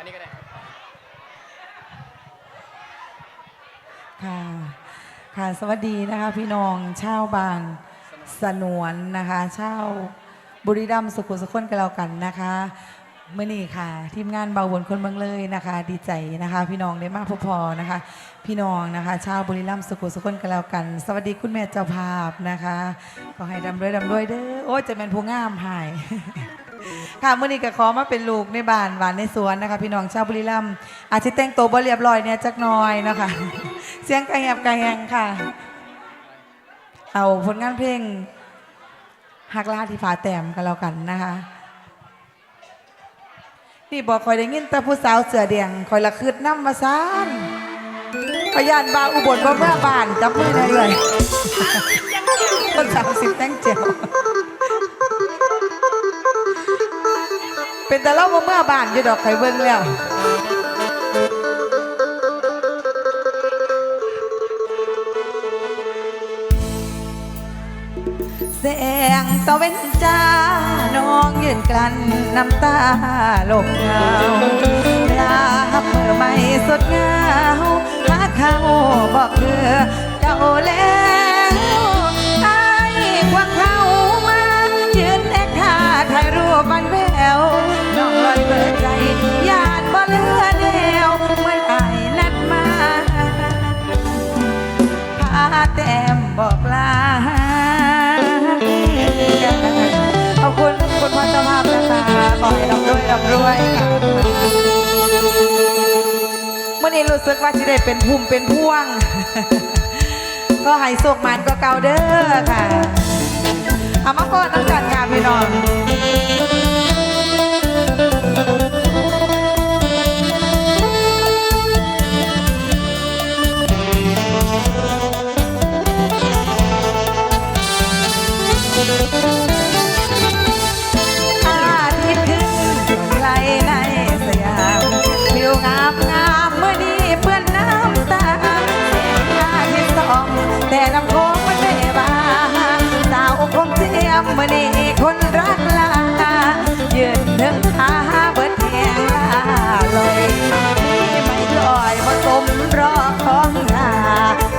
อันนี้ก็ได้ค่ะค่ะสวัสดีนะคะพี่น้องชาวบางสนวนนะคะชาวบุรีรัมย์สุขุมสุขคนกันแล้วกันนะคะเมื่อนี้ค่ะ ทีมงานเบาวนคนเมืองเลยนะคะ ดีใจนะคะ พี่น้องได้มากพอพอๆนะคะ พี่น้องนะคะ ชาวบุรีรัมย์สุขุมสุขคนกันแล้วกัน สวัสดีคุณแม่เจ้าภาพนะคะขอให้ดำด้วยดำด้วยเด้อโอ้จะเป็นผู้งามหาย ค่ะเมื่อนี้ก็ขอมาเป็นลูกในบ้านหวานในสวนนะคะ พี่น้องชาวบุรีรัมย์อาจจะแต่งตัวบ่เรียบร้อยเนี่ยจักหน่อยนะคะเสียงกระแหบกระแหงค่ะ เอาผลงานเพลงหักลาที่ฝาแต้มกันแล้วกันนะคะนี่บอกคอยได้ยินแต่ผู้สาวเสือแดงคอยละคืดน้ำมาซานพยานบาวอุบลว่าเมื่อบ้านจับมือได้เลยต้นสามสิบแต้งเจียว เป็นแต่เล่าเมื่อบ้านอยู่ดอกไข่เบิ้งแล้วแสงตะเวนจ้าน้องยืนกลั้นน้ำตาลมเงาลาบเมื่อไม่สดเงาหาเขาบอกเธอเจ้าแล้ว ให้ร่ำรวยเมื่อนี้รู้สึกว่าจะได้เป็นภูมิเป็นพ่วง ก็ให้โศกมันก็เก่าเด้อค่ะเอามาก่อนน้ำกันค่ะพี่น้อง แต่ลำโพงมันไม่บางสาวคงเสียมมันนี่คนรักลายืนถึงหาเบิดแหงลาลอยนี่ไม่ลอยมาสมรอของหนา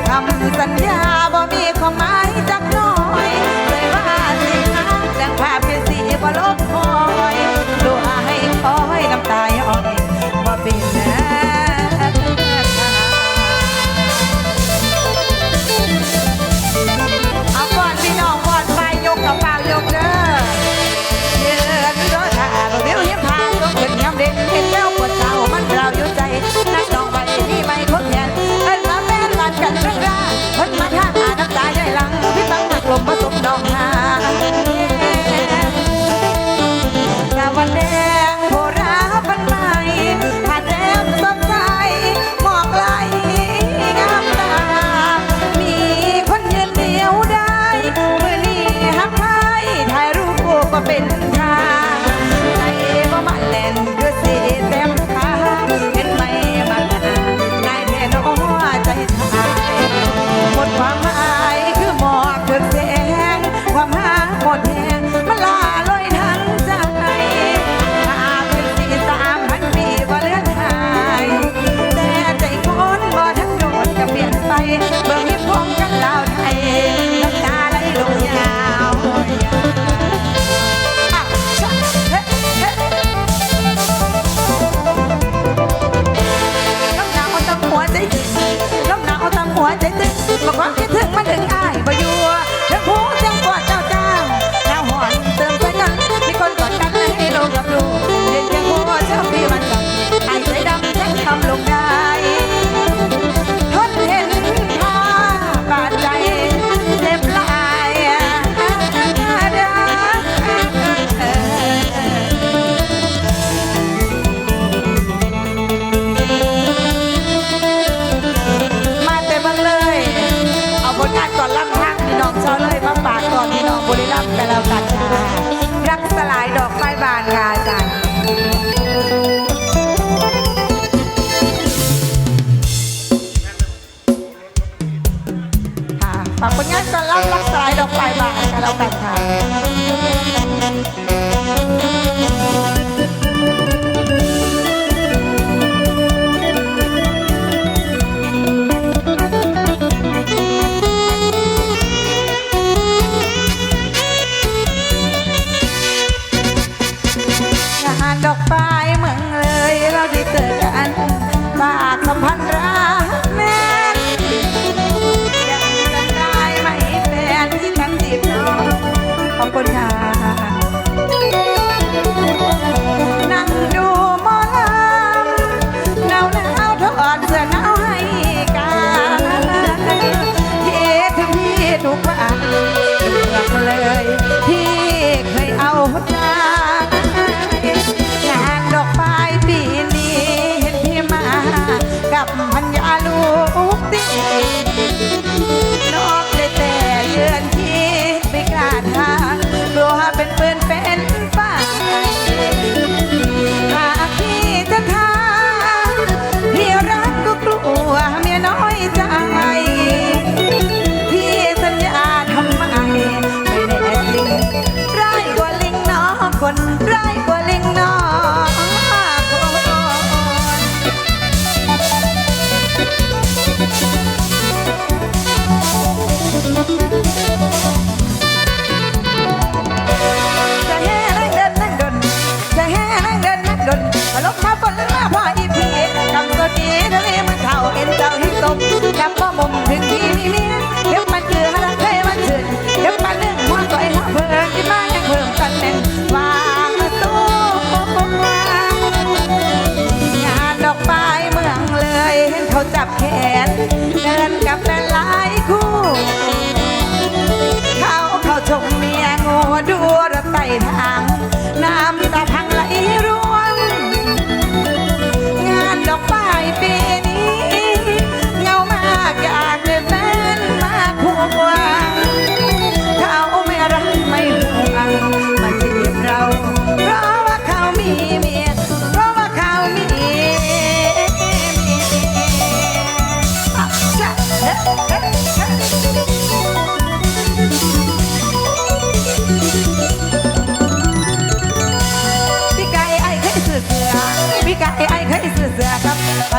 คำสัญญา รูปมาเป็น เลยเราได้เจอกันปากสัมพันธ์รัก บพันยาลูกด บแขน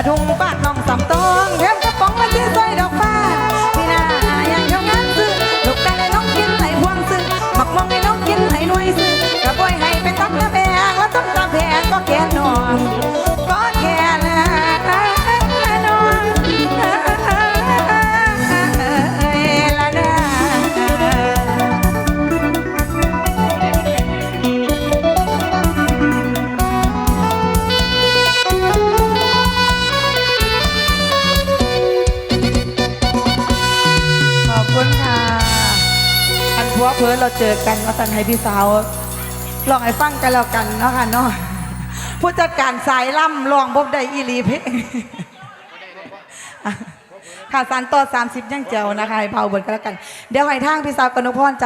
ทุ่งป่า ผัวเพื่นเราเจอกันว่าสันให้พี่สาวลองให้ฟังกันแล้วกันเนาะค่ะเนาะผู้จัดการสายล่ำลองบบได้อีลีเพค่ะสันต่อสามสิบยังเจ้านะคะให้เผาเบิดกันแล้วกัน เดี๋ยวให้ทางพี่สาวกนกพรจัด